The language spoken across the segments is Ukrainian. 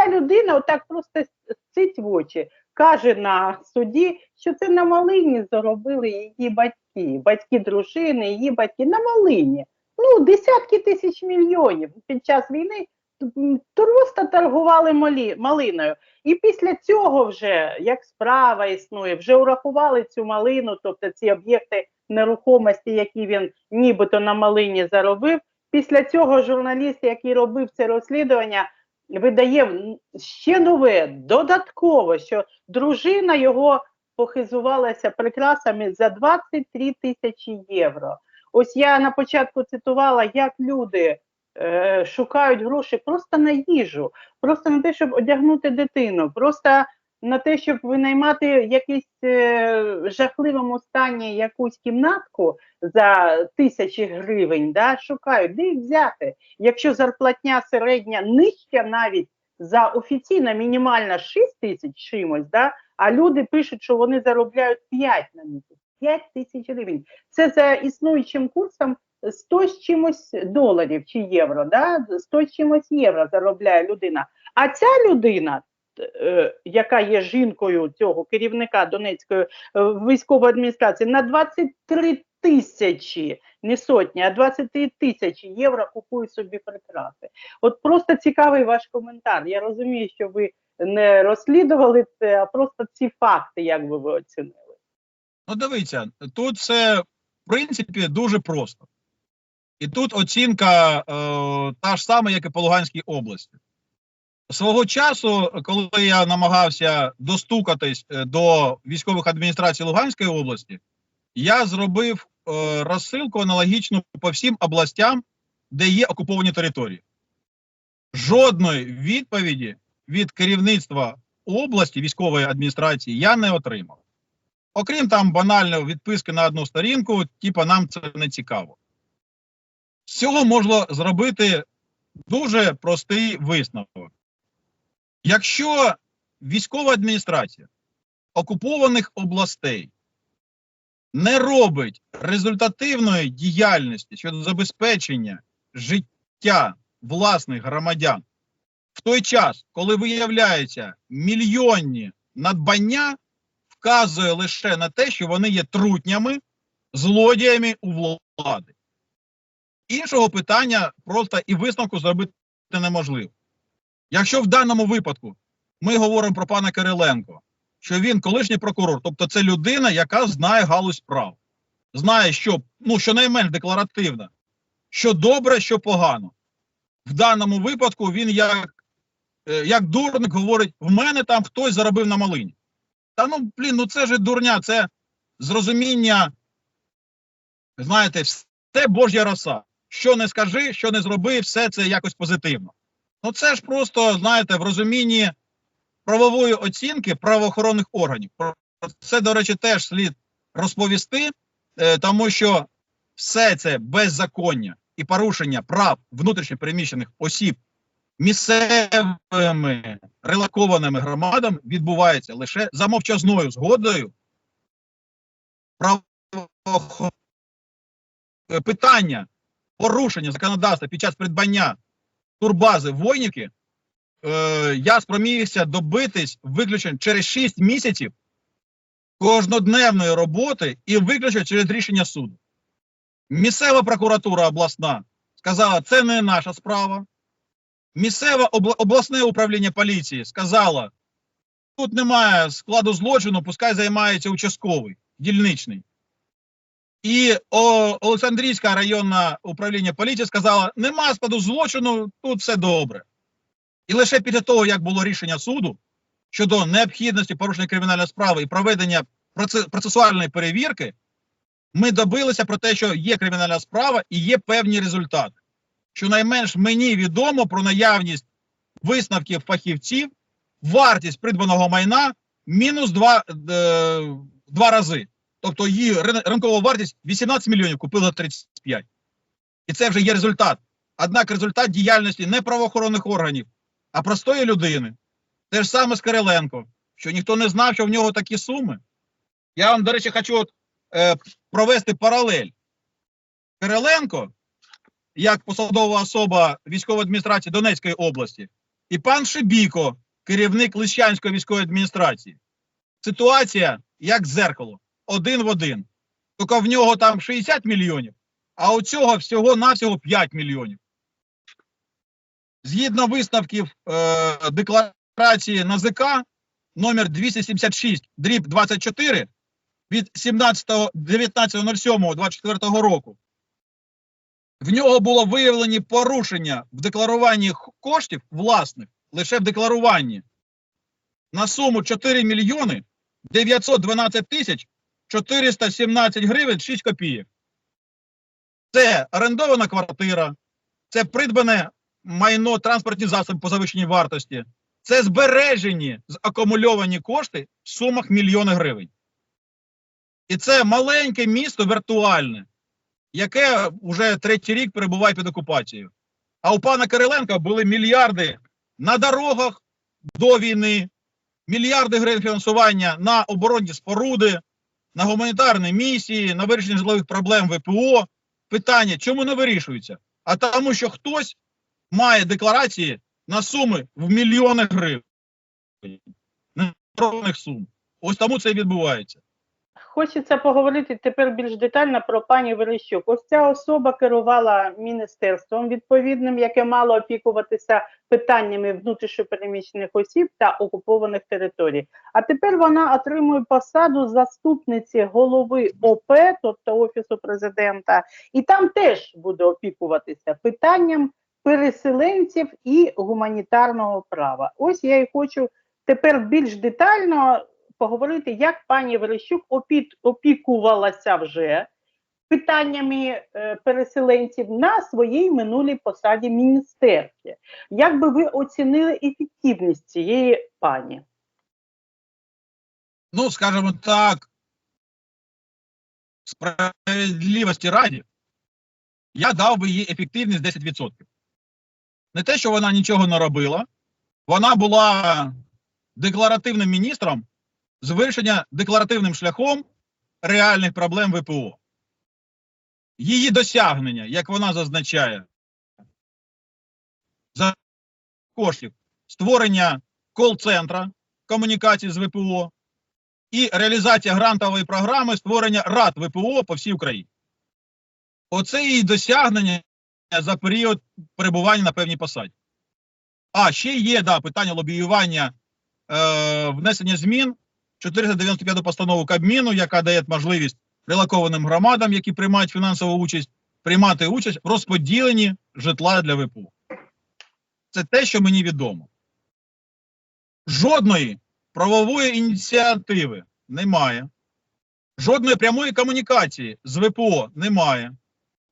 ця людина отак просто сить в очі, каже на суді, що це на Малині заробили її батьки, батьки дружини, її батьки на Малині. Ну, десятки тисяч мільйонів під час війни просто торгували малі, малиною. І після цього вже, як справа існує, вже урахували цю малину, тобто ці об'єкти нерухомості, які він нібито на малині заробив. Після цього журналіст, який робив це розслідування, видає ще нове, додатково, що дружина його похизувалася прикрасами за 23 тисячі євро. Ось я на початку цитувала, як люди е, шукають гроші просто на їжу, просто на те, щоб одягнути дитину, просто на те, щоб винаймати в якійсь е, жахливому стані якусь кімнатку за тисячі гривень, да, шукають, де їх взяти. Якщо зарплатня середня нижча навіть за офіційно мінімальна 6 тисяч чимось, да, а люди пишуть, що вони заробляють 5 на місяць. 5 тисяч гривень. Це за існуючим курсом 100 з чимось доларів чи євро, да? 100 з чимось євро заробляє людина. А ця людина, яка є жінкою цього керівника Донецької е, військової адміністрації, на 23 тисячі, не сотні, а 23 тисячі євро купує собі прикраси. От просто цікавий ваш коментар. Я розумію, що ви не розслідували це, а просто ці факти, як би ви оцінили. Ну, дивіться, тут все в принципі дуже просто. І тут оцінка е, та ж сама, як і по Луганській області. Свого часу, коли я намагався достукатись е, до військових адміністрацій Луганської області, я зробив е, розсилку аналогічну по всім областям, де є окуповані території. Жодної відповіді від керівництва області військової адміністрації я не отримав. Окрім там банальної відписки на одну сторінку, типа нам це не цікаво. З цього можна зробити дуже простий висновок. Якщо військова адміністрація окупованих областей не робить результативної діяльності щодо забезпечення життя власних громадян в той час, коли виявляються мільйонні надбання, вказує лише на те, що вони є трутнями, злодіями у влади. Іншого питання просто і висновку зробити неможливо. Якщо в даному випадку ми говоримо про пана Кириленко, що він колишній прокурор, тобто це людина, яка знає галузь прав, знає, що ну, щонайменш декларативно, що добре, що погано. В даному випадку він як, е, як дурник говорить: в мене там хтось заробив на малині. Та ну, блін, ну це ж дурня, це зрозуміння, знаєте, все Божя роса. Що не скажи, що не зроби, все це якось позитивно. Ну це ж просто, знаєте, в розумінні правової оцінки правоохоронних органів. Про це, до речі, теж слід розповісти, е, тому що все це беззаконня і порушення прав внутрішньо переміщених осіб місцевими релокованими громадами відбувається лише за мовчазною згодою е, питання порушення законодавства під час придбання турбази Войніки, е, я спромігся добитись виключно через 6 місяців кожнодневної роботи і виключно через рішення суду. Місцева прокуратура обласна сказала, це не наша справа. Місцеве обласне управління поліції сказало, тут немає складу злочину, пускай займається участковий, дільничний. І о, Олександрійське районне управління поліції сказало, нема складу злочину, тут все добре. І лише після того, як було рішення суду щодо необхідності порушення кримінальної справи і проведення процесуальної перевірки, ми добилися про те, що є кримінальна справа і є певні результати. Щонайменш мені відомо про наявність висновків фахівців, вартість придбаного майна мінус два, е, два рази. Тобто її ринкова вартість 18 мільйонів купила 35. І це вже є результат. Однак результат діяльності не правоохоронних органів, а простої людини. Те ж саме з Кириленко, що ніхто не знав, що в нього такі суми. Я вам, до речі, хочу от, е, провести паралель. Кириленко, як посадова особа військової адміністрації Донецької області, і пан Шибіко, керівник Лищанської військової адміністрації. Ситуація як зеркало, один в один. Тільки в нього там 60 мільйонів, а у цього всього-навсього 5 мільйонів. Згідно висновків е, декларації НАЗК номер 276 дріб 24 від 17 19.07.24 року, в нього було виявлені порушення в декларуванні коштів власних лише в декларуванні на суму 4 мільйони 912 тисяч 417 гривень 6 копійок. Це орендована квартира, це придбане майно, транспортні засоби по завищеній вартості, це збережені акумульовані кошти в сумах мільйони гривень. І це маленьке місто віртуальне, яке вже третій рік перебуває під окупацією. А у пана Кириленка були мільярди на дорогах до війни, мільярди гривень фінансування на оборонні споруди, на гуманітарні місії, на вирішення житлових проблем ВПО. Питання, чому не вирішується? А тому, що хтось має декларації на суми в мільйони гривень. Неправильних сум. Ось тому це і відбувається. Хочеться поговорити тепер більш детально про пані Верещук. Ось ця особа керувала міністерством відповідним, яке мало опікуватися питаннями внутрішньопереміщених осіб та окупованих територій. А тепер вона отримує посаду заступниці голови ОП, тобто Офісу президента, і там теж буде опікуватися питанням переселенців і гуманітарного права. Ось я і хочу тепер більш детально поговорити, як пані Верещук опі- опікувалася вже питаннями е, переселенців на своїй минулій посаді міністерстві. Як би ви оцінили ефективність цієї пані? ну, скажімо так, справедливості раді, я дав би їй ефективність 10%. Не те, що вона нічого не робила, вона була декларативним міністром з вирішення декларативним шляхом реальних проблем ВПО. Її досягнення, як вона зазначає, за коштів створення кол-центра комунікації з ВПО, і реалізація грантової програми створення рад ВПО по всій Україні. Оце її досягнення за період перебування на певній посаді. А ще є да, питання лобіювання е, внесення змін 495 постанову Кабміну, яка дає можливість релокованим громадам, які приймають фінансову участь, приймати участь в розподіленні житла для ВПО. Це те, що мені відомо. Жодної правової ініціативи немає. Жодної прямої комунікації з ВПО немає.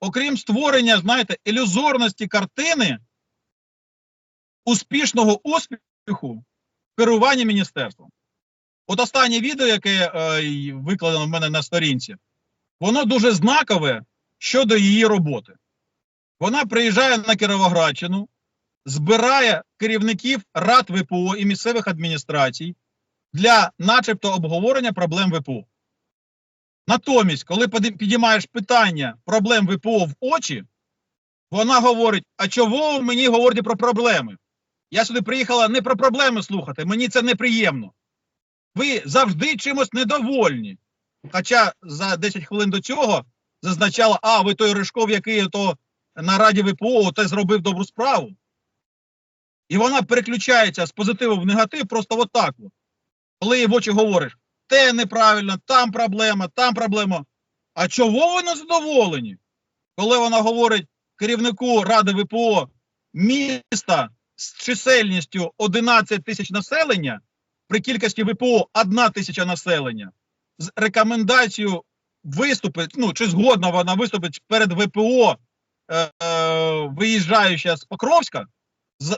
Окрім створення, знаєте, ілюзорності картини успішного успіху керування міністерством. От останнє відео, яке е, викладено в мене на сторінці, воно дуже знакове щодо її роботи. Вона приїжджає на Кіровоградщину, збирає керівників рад ВПО і місцевих адміністрацій для, начебто, обговорення проблем ВПО. Натомість, коли підіймаєш питання проблем ВПО в очі, вона говорить: а чого ви мені говорите про проблеми? Я сюди приїхала не про проблеми слухати, мені це неприємно. Ви завжди чимось недовольні. Хоча за 10 хвилин до цього зазначала, а ви той Ришков, який то на Раді ВПО те зробив добру справу. І вона переключається з позитиву в негатив просто отак. От. Коли їй в очі говориш, те неправильно, там проблема, там проблема. А чого ви не задоволені? Коли вона говорить керівнику Ради ВПО міста з чисельністю 11 тисяч населення, при кількості ВПО 1 тисяча населення, з рекомендацією виступити, ну чи згодна вона виступить перед ВПО, е, е, виїжджаюча з Покровська,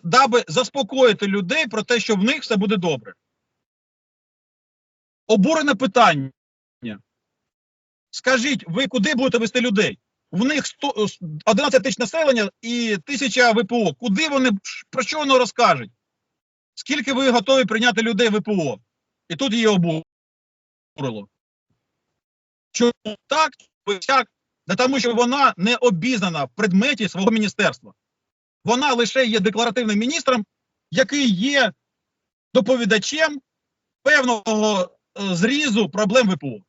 даби заспокоїти людей про те, що в них все буде добре. Обурене питання. Скажіть, ви куди будете вести людей? В них 100, 11 тисяч населення і тисяча ВПО. Куди вони про що воно розкажуть? Скільки ви готові прийняти людей ВПО? І тут її обурило. Чому так? Да тому що вона не обізнана в предметі свого міністерства. Вона лише є декларативним міністром який є доповідачем певного е, зрізу проблем ВПО.